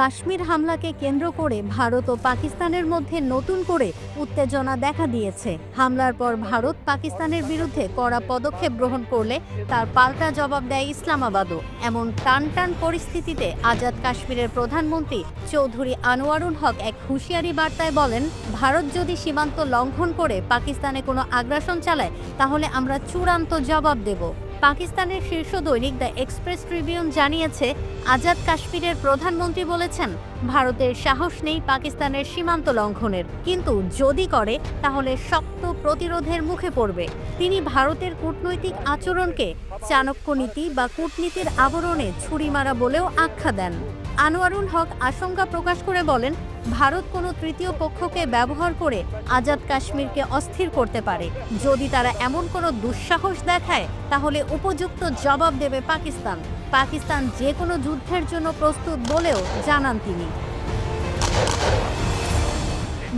কাশ্মীর হামলাকে কেন্দ্র করে ভারত ও পাকিস্তানের মধ্যে নতুন করে উত্তেজনা দেখা দিয়েছে। হামলার পর ভারত পাকিস্তানের বিরুদ্ধে কড়া পদক্ষেপ গ্রহণ করলে তার পাল্টা জবাব দেয় ইসলামাবাদও। এমন টান টান পরিস্থিতিতে আজাদ কাশ্মীরের প্রধানমন্ত্রী চৌধুরী আনোয়ারুল হক এক হুঁশিয়ারি বার্তায় বলেন, ভারত যদি সীমান্ত লঙ্ঘন করে পাকিস্তানে কোনো আগ্রাসন চালায়, তাহলে আমরা চূড়ান্ত জবাব দেব। পাকিস্তানের শীর্ষ দৈনিক দ্য এক্সপ্রেস ট্রিবিউন জানিয়েছে, আজাদ কাশ্মীরের প্রধানমন্ত্রী বলেছেন, ভারতের সাহস নেই পাকিস্তানের সীমান্ত লঙ্ঘনের। কিন্তু যদি করে, তাহলে শক্ত প্রতিরোধের মুখে পড়বে। তিনি ভারতের কূটনৈতিক আচরণকে চাণক্য নীতি বা কূটনীতির আবরণে ছুরি মারা বলেও আখ্যা দেন। আনোয়ারুল হক আশঙ্কা প্রকাশ করে বলেন ভারত কোনো তৃতীয় পক্ষকে ব্যবহার করে আজাদ কাশ্মীরকে অস্থির করতে পারে। যদি তারা এমন কোনো দুঃসাহস দেখায়, তাহলে উপযুক্ত জবাব দেবে পাকিস্তান। পাকিস্তান যে কোনো যুদ্ধের জন্য প্রস্তুত বলেও জানান তিনি।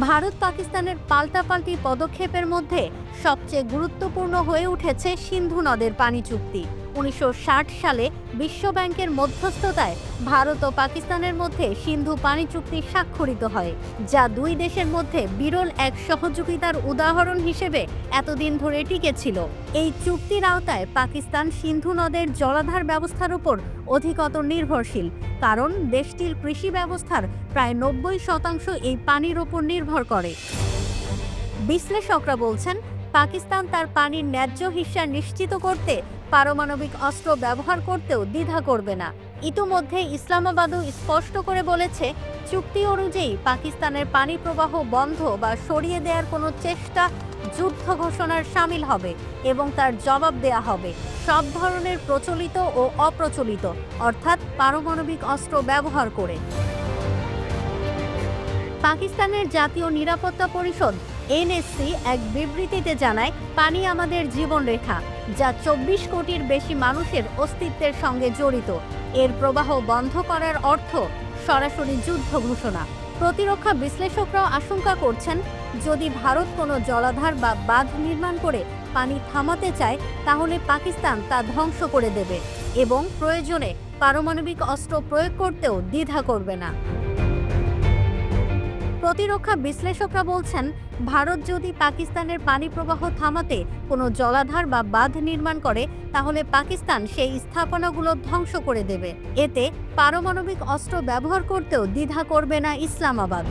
ভারত পাকিস্তানের পাল্টাপাল্টি পদক্ষেপের মধ্যে সবচেয়ে গুরুত্বপূর্ণ হয়ে উঠেছে সিন্ধু নদের পানি চুক্তি। উনিশশো ষাট সালে বিশ্ব ব্যাংকের মধ্যস্থতায় ভারত ও পাকিস্তানের মধ্যে সিন্ধু পানি চুক্তি স্বাক্ষরিত হয়, যা দুই দেশের মধ্যে বিরল এক সহযোগিতার উদাহরণ হিসেবে এতদিন ধরে টিকেছিল এই চুক্তির আওতায় পাকিস্তান সিন্ধু নদের জলাধার ব্যবস্থার উপর অধিকতর নির্ভরশীল, কারণ দেশটির কৃষি ব্যবস্থার প্রায় নব্বই শতাংশ এই পানির ওপর নির্ভর করে। বিশ্লেষকরা বলছেন, পাকিস্তান তার পানির ন্যায্য হিস্সা নিশ্চিত করতে পারমাণবিক অস্ত্র ব্যবহার করতেও দ্বিধা করবে না। ইতোমধ্যে ইসলামাবাদও স্পষ্ট করে বলেছে, চুক্তি অনুযায়ী পাকিস্তানের পানি প্রবাহ বন্ধ বা সরিয়ে দেওয়ার কোনো চেষ্টা যুদ্ধ ঘোষণার সামিল হবে এবং তার জবাব দেয়া হবে। সব ধরনের প্রচলিত ও অপ্রচলিত, অর্থাৎ পারমাণবিক অস্ত্র ব্যবহার করে। পাকিস্তানের জাতীয় নিরাপত্তা পরিষদ এনএসসি এক বিবৃতিতে জানায়, পানি আমাদের জীবনরেখা যা চব্বিশ কোটির বেশি মানুষের অস্তিত্বের সঙ্গে জড়িত। এর প্রবাহ বন্ধ করার অর্থ সরাসরি যুদ্ধ ঘোষণা। প্রতিরক্ষা বিশ্লেষকরাও আশঙ্কা করছেন, যদি ভারত কোনো জলাধার বা বাঁধ নির্মাণ করে পানি থামাতে চায়, তাহলে পাকিস্তান তা ধ্বংস করে দেবে এবং প্রয়োজনে পারমাণবিক অস্ত্র প্রয়োগ করতেও দ্বিধা করবে না। প্রতিরক্ষা বিশ্লেষকরা বলছেন, ভারত যদি পাকিস্তানের পানি প্রবাহ থামাতে কোনো জলাধার বা বাঁধ নির্মাণ করে, তাহলে পাকিস্তান সেই স্থাপনাগুলো ধ্বংস করে দেবে। এতে পারমাণবিক অস্ত্র ব্যবহার করতেও দ্বিধা করবে না ইসলামাবাদ।